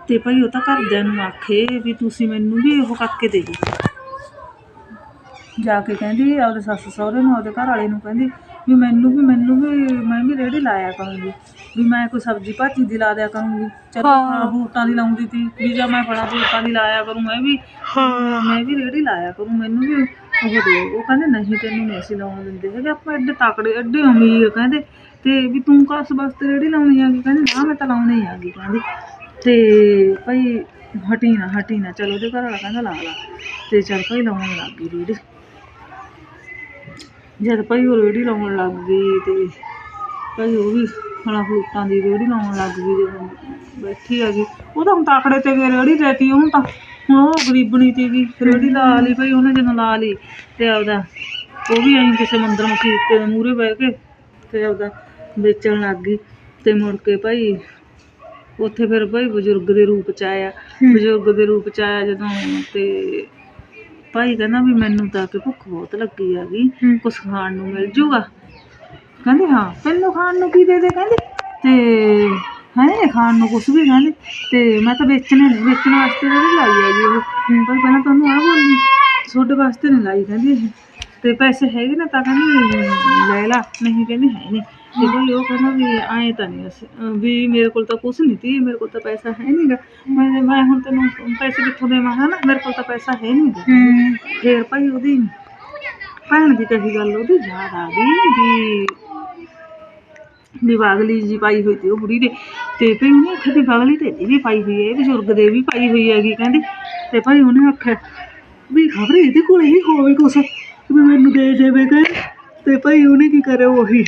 ਤੇ ਭਾਈ ਉਹ ਤਾਂ ਘਰਦਿਆਂ ਨੂੰ ਆਖੇ ਵੀ ਤੁਸੀਂ ਮੈਨੂੰ ਵੀ ਉਹ ਕਰਕੇ ਦੇ ਦਿਓ ਜਾ ਕੇ ਕਹਿੰਦੀ ਆਪਦੇ ਸੱਸ ਸਹੁਰੇ ਨੂੰ ਆਪਦੇ ਘਰ ਵਾਲੇ ਨੂੰ ਕਹਿੰਦੀ ਵੀ ਮੈਨੂੰ ਵੀ ਮੈਨੂੰ ਵੀ ਮੈਂ ਵੀ ਰੇੜੀ ਲਾਇਆ ਕਰੂੰਗੀ ਵੀ ਮੈਂ ਕੋਈ ਸਬਜ਼ੀ ਭਾਜੀ ਦੀ ਲਾ ਦਿਆ ਕਰੂੰਗੀ। ਚਲੋ ਹਾਂ। ਬੂਟਾਂ ਦੀ ਲਾਉਂਦੀ ਤੀ ਵੀ ਜਾਂ ਮੈਂ ਫਲਾਂ ਬੂਟਾਂ ਦੀ ਲਾਇਆ ਕਰੂੰ ਮੈਂ ਵੀ ਮੈਂ ਵੀ ਰੇੜੀ ਲਾਇਆ ਕਰੂੰ ਮੈਨੂੰ ਵੀ ਉਹ ਦਿਓ ਉਹ ਕਹਿੰਦੇ ਨਹੀਂ ਤੈਨੂੰ ਨਹੀਂ ਅਸੀਂ ਲਾਉਣ ਦਿੰਦੇ ਹੈਗੇ ਆਪਾਂ ਐਡੇ ਤਕੜੇ ਐਡੇ ਅਮੀਰ ਕਹਿੰਦੇ ਤੇ ਵੀ ਤੂੰ ਕਾਸ ਵਾਸਤੇ ਰੇੜੀ ਲਾਉਣੀ ਆਗੀ ਕਹਿੰਦੀ ਨਾ ਮੈਂ ਤਾਂ ਲਾਉਣੀ ਆਗੀ ਕਹਿੰਦੀ। ਤੇ ਭਾਈ ਹਟੀ ਨਾ ਹਟੀ ਨਾ ਚਲੋ ਉਹਦੇ ਘਰ ਵਾਲਾ ਕਹਿੰਦਾ ਲਾ ਲਾ। ਤੇ ਚੱਲ ਭਾਈ ਲਾਉਣ ਲੱਗ ਗਈ ਰੇੜੀ। ਜਦ ਭਾਈ ਉਹ ਰੇੜੀ ਲਾਉਣ ਲੱਗ ਗਈ ਤੇ ਭਾਈ ਉਹ ਵੀ ਫਲਾਂ ਫਰੂਟਾਂ ਦੀ ਰੇੜੀ ਲਾਉਣ ਲੱਗ ਗਈ ਜਦੋਂ ਬੈਠੀ ਹੈਗੀ। ਉਹ ਤਾਂ ਹੁਣ ਤਾਕੜੇ ਤੇ ਗਏ ਰੇੜੀ ਦੇਤੀ ਉਹਨੂੰ ਤਾਂ। ਹੁਣ ਉਹ ਗਰੀਬਣੀ ਤੀਗੀ ਰੇੜੀ ਲਾ ਲਈ ਭਾਈ ਉਹਨੇ ਜਦੋਂ ਲਾ ਲਈ ਤੇ ਆਪਦਾ ਉਹ ਵੀ ਐਂ ਕਿਸੇ ਮੰਦਰ ਮਸੀਤ ਦੇ ਮੂਹਰੇ ਬਹਿ ਕੇ ਤੇ ਆਪਦਾ ਵੇਚਣ ਲੱਗ ਗਈ ਤੇ ਮੁੜ ਕੇ ਭਾਈ ਉੱਥੇ ਫਿਰ ਭਾਈ ਬਜ਼ੁਰਗ ਦੇ ਰੂਪ ਚ ਆਇਆ। ਬਜ਼ੁਰਗ ਦੇ ਰੂਪ ਚ ਆਇਆ ਜਦੋਂ ਤੇ ਭਾਈ ਕਹਿੰਦਾ ਵੀ ਮੈਨੂੰ ਤਾਂ ਕਿ ਭੁੱਖ ਬਹੁਤ ਲੱਗੀ ਹੈਗੀ ਕੁਛ ਖਾਣ ਨੂੰ ਮਿਲ ਜੂਗਾ। ਕਹਿੰਦੀ ਹਾਂ ਤੈਨੂੰ ਖਾਣ ਨੂੰ ਕੀ ਦੇ ਦੇ ਕਹਿੰਦੀ? ਤੇ ਹੈ ਖਾਣ ਨੂੰ ਕੁਛ ਵੀ ਕਹਿੰਦੀ। ਤੇ ਮੈਂ ਤਾਂ ਵੇਚਣੇ ਨੇ ਵੇਚਣ ਵਾਸਤੇ ਨਹੀਂ ਲਾਈ ਹੈਗੀ ਉਹ। ਪਰ ਪਹਿਲਾਂ ਤੁਹਾਨੂੰ ਆ ਬੋਲੀ ਤੁਹਾਡੇ ਵਾਸਤੇ ਨਹੀਂ ਲਾਈ ਕਹਿੰਦੀ ਇਹ। ਤੇ ਪੈਸੇ ਹੈਗੇ ਨਾ ਤਾਂ ਕਹਿੰਦੀ ਲੈ ਲਾ ਨਹੀਂ ਕਹਿੰਦੀ ਹੈ ਨਹੀਂ। ਤੇ ਭਾਈ ਉਹ ਕਹਿੰਦਾ ਵੀ ਆਏ ਤਾਂ ਨਹੀਂ ਅਸੀਂ ਵੀ ਮੇਰੇ ਕੋਲ ਤਾਂ ਕੁਛ ਨਹੀਂ ਤੀ ਮੇਰੇ ਕੋਲ ਤਾਂ ਪੈਸਾ ਹੈ ਨਹੀਂਗਾ ਮੈਂ ਮੈਂ ਹੁਣ ਤੈਨੂੰ ਪੈਸੇ ਕਿੱਥੋਂ ਦੇਵਾਂ ਹਨਾ ਮੇਰੇ ਕੋਲ ਤਾਂ ਪੈਸਾ ਹੈ ਨਹੀਂਗਾ ਹੂੰ। ਫੇਰ ਭਾਈ ਉਹਦੀ ਭੈਣ ਦੀ ਕਹੀ ਗੱਲ ਉਹਦੀ ਯਾਦ ਆ ਗਈ ਵੀ ਵੀ ਬਾਗਲੀ ਜੀ ਪਾਈ ਹੋਈ ਤੇ ਉਹ ਬੁੜੀ ਦੇ। ਤੇ ਭਈ ਉਹਨੇ ਆਖਿਆ ਵੀ ਬਾਗਲੀ ਤੇ ਵੀ ਪਾਈ ਹੋਈ ਹੈ ਬਜ਼ੁਰਗ ਦੇ ਵੀ ਪਾਈ ਹੋਈ ਹੈਗੀ ਕਹਿੰਦੀ। ਤੇ ਭਾਈ ਉਹਨੇ ਆਖਿਆ ਵੀ ਖਬਰ ਇਹਦੇ ਕੋਲ ਹੀ ਹੋਵੇ ਕੁਛ ਵੀ ਮੈਨੂੰ ਦੇ ਦੇਵੇ ਤੇ ਭਾਈ ਉਹਨੇ ਕੀ ਕਰਿਆ ਉਹੀ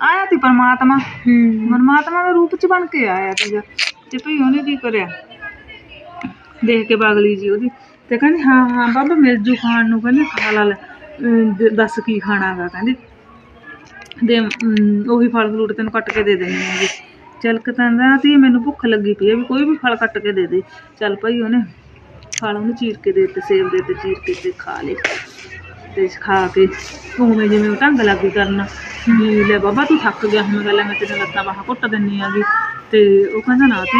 ਆਇਆ ਤੇ ਪਰਮਾਤਮਾ? ਹੂੰ। ਪਰਮਾਤਮਾ ਦੇ ਰੂਪ ਚ ਬਣ ਕੇ ਆਇਆ ਸੀਗਾ ਤੇ ਭਈ ਉਹਨੇ ਕੀ ਕਰਿਆ? ਦੇਖ ਕੇ ਬਾਗਲੀ ਜੀ ਉਹਦੀ। ਤੇ ਕਹਿੰਦੀ ਹਾਂ ਹਾਂ ਬਾਬਾ ਮਿਲ ਜੂ ਖਾਣ ਨੂੰ। ਕਹਿੰਦੀ ਖਾ ਲਾ ਲੈ। ਅਮ ਦ- ਦੱਸ ਕੀ ਖਾਣਾਗਾ ਕਹਿੰਦੀ ਦੇ ਅਮ, ਉਹੀ ਫਲ ਫਰੂਟ ਤੈਨੂੰ ਕੱਟ ਕੇ ਦੇ ਦੇਣੀ ਹੈਗੀ। ਚੱਲ ਕਹਿੰਦਾ ਤੇ ਮੈਨੂੰ ਭੁੱਖ ਲੱਗੀ ਪਈ ਹੈ ਵੀ ਕੋਈ ਵੀ ਫਲ ਕੱਟ ਕੇ ਦੇ ਦੇ। ਚੱਲ ਭਾਈ ਉਹਨੇ ਫਲ ਉਹਨੂੰ ਚੀਰ ਕੇ ਦੇ ਦਿੱਤੇ ਸੇਬ ਦੇ ਤੇ ਚੀਰ ਕੇ ਤੇ ਖਾ ਲਏ। ਤੇ ਖਾ ਕੇ ਉਵੇਂ ਜਿਵੇਂ ਉਹ ਢੰਗ ਲੱਗੀ ਕਰਨ, ਵੀ ਲੈ ਬਾਬਾ ਤੂੰ ਥੱਕ ਗਿਆ, ਹੁਣ ਗੱਲ ਮੈਂ ਤੇਰੇ ਲੱਤਾਂ ਬਾਹਾਂ ਘੁੱਟ ਦਿੰਨੀ ਆਗੀ ਤੇ ਉਹ ਕਹਿੰਦਾ, ਨਾ ਤੇ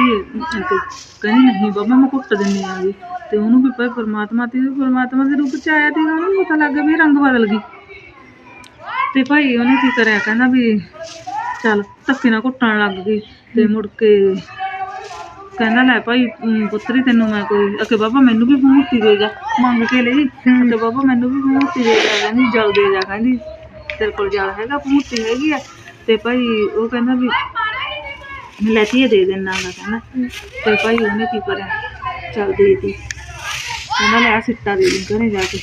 ਤੇ ਕਹਿੰਦੀ, ਨਹੀਂ ਬਾਬਾ, ਮੈਂ ਘੁੱਟ ਦਿੰਨੀ ਆਗੀ ਤੇ ਉਹਨੂੰ ਵੀ ਭਾਈ ਪਰਮਾਤਮਾ ਤੇ ਪਰਮਾਤਮਾ ਦੇ ਰੂਪ ਚ ਆਇਆ ਤੇ ਉਹਨੂੰ ਪਤਾ ਲੱਗ ਗਿਆ ਵੀ ਰੰਗ ਬਦਲ ਗਈ। ਤੇ ਭਾਈ ਉਹਨੇ ਕੀ ਕਰਿਆ? ਕਹਿੰਦਾ ਵੀ ਚੱਲ ਧੱਕੇ ਨਾਲ ਘੁੱਟਣ ਲੱਗ ਗਈ ਤੇ ਮੁੜ ਕੇ ਕਹਿੰਦਾ ਲੈ ਭਾਈ ਅਮ, ਪੁੱਤਰੀ ਤੈਨੂੰ ਮੈਂ ਕੋਈ ਅਕੇ ਬਾਬਾ ਮੈਨੂੰ ਵੀ ਮੂਰਤੀ ਦੇ ਜਾ ਮੰਗ ਕੇ ਲਈ। ਤੇ ਬਾਬਾ ਮੈਨੂੰ ਵੀ ਮੂਰਤੀ ਦੇ ਜਾ ਕਹਿੰਦੀ ਜਲ ਦੇ ਜਾ ਕਹਿੰਦੀ ਤੇਰੇ ਕੋਲ ਜਲ ਹੈਗਾ ਮੂਰਤੀ ਹੈਗੀ ਆ। ਤੇ ਭਾਈ ਉਹ ਕਹਿੰਦਾ ਵੀ ਲੈ ਧੀਏ ਦੇ ਦੇਣਾ ਗਾ ਕਹਿੰਦਾ। ਤੇ ਭਾਈ ਉਹਨੇ ਕੀ ਕਰਿਆ? ਚੱਲ ਦੇ ਦੀ ਕਹਿੰਦਾ ਲੈ ਆਹ ਸਿੱਟਾ ਦੇ ਦੇ ਘਰੇ ਜਾ ਕੇ।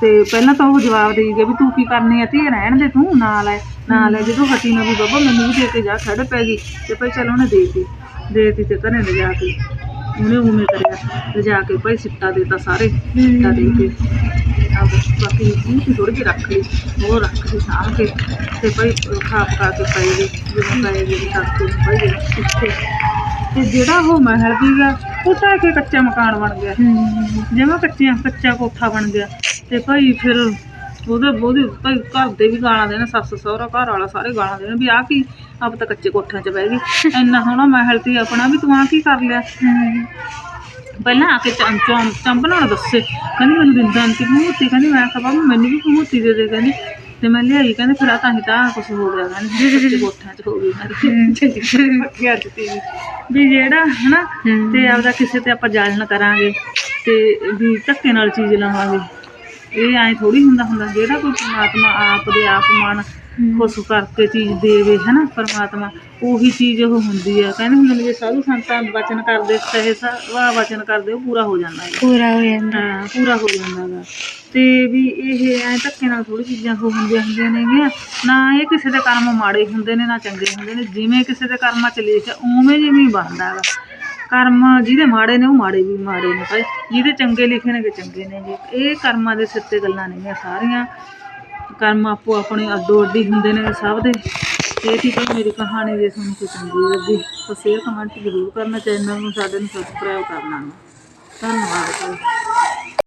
ਤੇ ਪਹਿਲਾਂ ਤਾਂ ਉਹ ਜਵਾਬ ਦੇਈ ਗਿਆ ਵੀ ਤੂੰ ਕੀ ਕਰਨੀ ਆ? ਧੀਏ ਰਹਿਣ ਦੇ ਤੂੰ ਨਾਲ ਲੈ ਨਾਲ ਲੈ ਜਦੋਂ ਹਟੀ ਨਾ ਵੀ ਬਾਬਾ ਮੈਨੂੰ ਵੀ ਦੇ ਕੇ ਜਾ ਖੜ ਪੈ ਗਈ। ਤੇ ਭਾਈ ਚਲ ਉਹਨੇ ਦੇ ਦਿੱਤੀ। ਦਿੱਤੀ ਤੇ ਘਰੇ ਲਿਜਾ ਕੇ। ਉਹਨੇ ਉਵੇਂ ਕਰਿਆ ਲਿਜਾ ਕੇ ਭਾਈ ਸਿੱਟਾ ਦੇਤਾ ਸਾਰੇ ਸਿੱਟਾ ਦੇ ਕੇ। ਆ ਬਾਕੀ ਮੂੰਹ ਥੋੜੀ ਜਿਹੀ ਰੱਖ ਲਈ ਉਹ ਰੱਖ ਲਈ ਸਾਂਭ ਕੇ ਤੇ ਭਾਈ ਖਾ ਪਕਾ ਕੇ ਪੈ ਗਈ ਜਦੋਂ ਪੈ ਗਈ ਤੱਕ ਤੇ ਭਾਈ ਉੱਥੇ ਤੇ ਜਿਹੜਾ ਉਹ ਮਹਿਲ ਸੀਗਾ ਉਹ ਢਾਹ ਕੇ ਕੱਚਾ ਮਕਾਨ ਬਣ ਗਿਆ। ਜਿਵੇਂ ਕੱਚੀਆਂ ਕੱਚਾ ਕੋਠਾ ਬਣ ਗਿਆ। ਤੇ ਭਾਈ ਫਿਰ ਉਹਦੇ ਉਹਦੇ ਭਾਈ ਘਰ ਦੇ ਵੀ ਗਾਲਾਂ ਦੇਣ ਸੱਸ ਸਹੁਰਾ ਘਰ ਵਾਲਾ ਸਾਰੇ ਗਾਲਾਂ ਦੇਣ ਵੀ ਆਹ ਕੀ ਆਪ ਤਾਂ ਕੱਚੇ ਕੋਠਿਆਂ 'ਚ ਬਹਿ ਗਈ। ਇੰਨਾ ਸੋਹਣਾ ਮਹਿਲ ਤੀ ਆਪਣਾ ਵੀ ਤੂੰ ਆ ਕੀ ਕਰ ਲਿਆ? ਪਹਿਲਾਂ ਆ ਕੇ ਚੰ ਚੌਂ ਚੰਬਣਾ ਦੱਸੇ। ਕਹਿੰਦੀ ਮੈਨੂੰ ਦਿੰਦਾ ਨਹੀਂ ਮੂਰਤੀ ਕਹਿੰਦੀ ਮੈਂ ਕਿਹਾ ਬਾਬਾ ਮੈਨੂੰ ਵੀ ਮੂਰਤੀ ਦੇ ਦੇ ਕਹਿੰਦੀ। ਤੇ ਮੈਂ ਲਿਆਈ ਕਹਿੰਦੇ ਫਿਰ ਆ ਤਾਂ ਹੀ ਤਾਂ ਕੁਝ ਹੋ ਗਿਆ ਕਹਿੰਦੀ। ਕੱਚੇ ਕੋਠਿਆਂ 'ਚ ਹੋ ਗਈ ਪੱਕੀਆਂ ਚ ਤੀ ਵੀ ਜਿਹੜਾ ਹਨਾ। ਤੇ ਆਪਦਾ ਕਿਸੇ ਤੇ ਆਪਾਂ ਜਾਲਣ ਕਰਾਂਗੇ ਤੇ ਵੀ ਧੱਕੇ ਨਾਲ ਚੀਜ਼ ਲਵਾਂਗੇ। ਇਹ ਐਂ ਥੋੜੀ ਹੁੰਦਾ ਹੁੰਦਾ ਜਿਹੜਾ ਕੋਈ ਪਰਮਾਤਮਾ ਆਪ ਦੇ ਆਪ ਮਨ ਖੁਸ਼ ਕਰਕੇ ਚੀਜ਼ ਦੇਵੇ ਹਨਾ ਪਰਮਾਤਮਾ ਉਹੀ ਚੀਜ਼ ਉਹ ਹੁੰਦੀ ਹੈ ਕਹਿੰਦੇ ਹੁੰਦੇ ਨੇ ਜੇ ਸਾਧੂ ਸੰਤਾਂ ਵਚਨ ਕਰਦੇ ਸਹੇ ਵਾ ਵਚਨ ਕਰਦੇ ਉਹ ਪੂਰਾ ਹੋ ਜਾਂਦਾ ਹੈ ਪੂਰਾ ਹੋ ਜਾਂਦਾ। ਹਾਂ ਪੂਰਾ ਹੋ ਜਾਂਦਾ ਗਾ ਤੇ ਵੀ ਇਹ ਐ ਧੱਕੇ ਨਾਲ ਥੋੜੀ ਚੀਜ਼ਾਂ ਹੋ ਹੁੰਦੀਆਂ ਹੁੰਦੀਆਂ ਨੇਗੀਆਂ। ਨਾ ਇਹ ਕਿਸੇ ਦੇ ਕਰਮ ਮਾੜੇ ਹੁੰਦੇ ਨੇ ਨਾ ਚੰਗੇ ਹੁੰਦੇ ਨੇ। ਜਿਵੇਂ ਕਿਸੇ ਦੇ ਕਰਮਾਂ ਚ ਲਿਖਿਆ ਉਵੇਂ ਜਿਵੇਂ ਬਣਦਾ ਗਾ ਕਰਮ ਜਿਹਦੇ ਮਾੜੇ ਨੇ ਉਹ ਮਾੜੇ ਵੀ ਮਾੜੇ ਨੇ ਭਾਈ। ਜਿਹਦੇ ਚੰਗੇ ਲਿਖੇ ਨੇ ਕਿ ਚੰਗੇ ਨੇ ਜੀ। ਇਹ ਕਰਮਾਂ ਦੇ ਸਿਰ ਤੇ ਗੱਲਾਂ ਨੇਗੀਆਂ ਸਾਰੀਆਂ। ਕਰਮ ਆਪੋ ਆਪਣੇ ਅੱਡੋ ਅੱਡੀ ਹੁੰਦੇ ਨੇ ਸਭ ਦੇ। ਇਹ ਸੀ ਭਾਈ ਮੇਰੀ ਕਹਾਣੀ ਜੇ ਤੁਹਾਨੂੰ ਕੋਈ ਚੰਗੀ ਲੱਗੀ, ਤਾਂ ਸ਼ੇਅਰ ਕਮੈਂਟ ਜ਼ਰੂਰ ਕਰਨਾ, ਚੈਨਲ ਨੂੰ, ਸਾਡੇ ਨੂੰ ਸਬਸਕ੍ਰਾਈਬ ਕਰਨਾ। ਧੰਨਵਾਦ